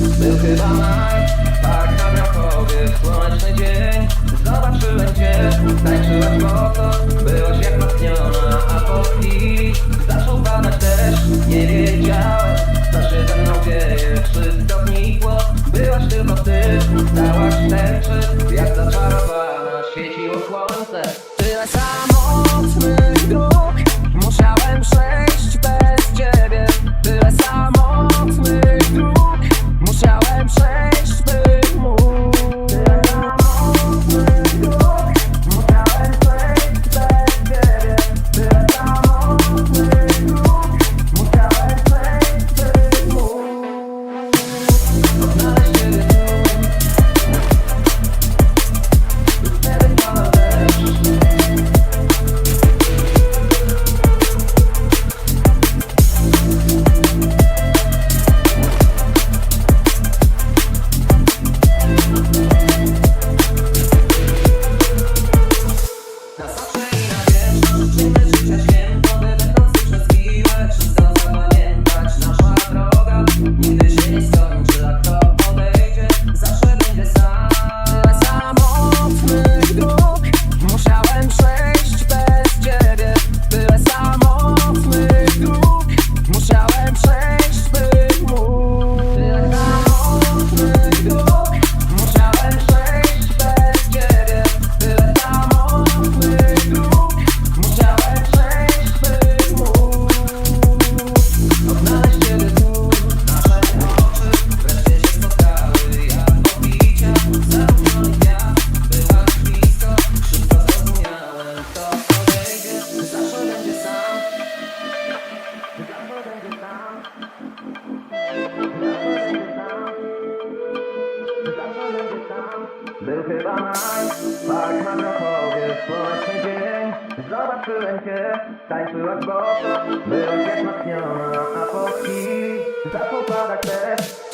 Był chyba maj, tak na Krakowie Słoneczny dzień, zobaczyłem cię Tańczyłaś mocno, byłaś jak natchniona A po chwili zaczął padać deszcz. Nie wiedziałem, co się ze mną dzieje Wszystko znikło, byłaś tylko ty Stałaś w tęczy, jak zaczarowana Świeciło słońce. Tyle samotnych dróg Musiałem przejść Był chyba maj Park na Krakowie Słoneczny dzień. Zobaczyłem cię Tańczyłaś boso Byłaś jak natchniona A po chwili Zaczął padać deszcz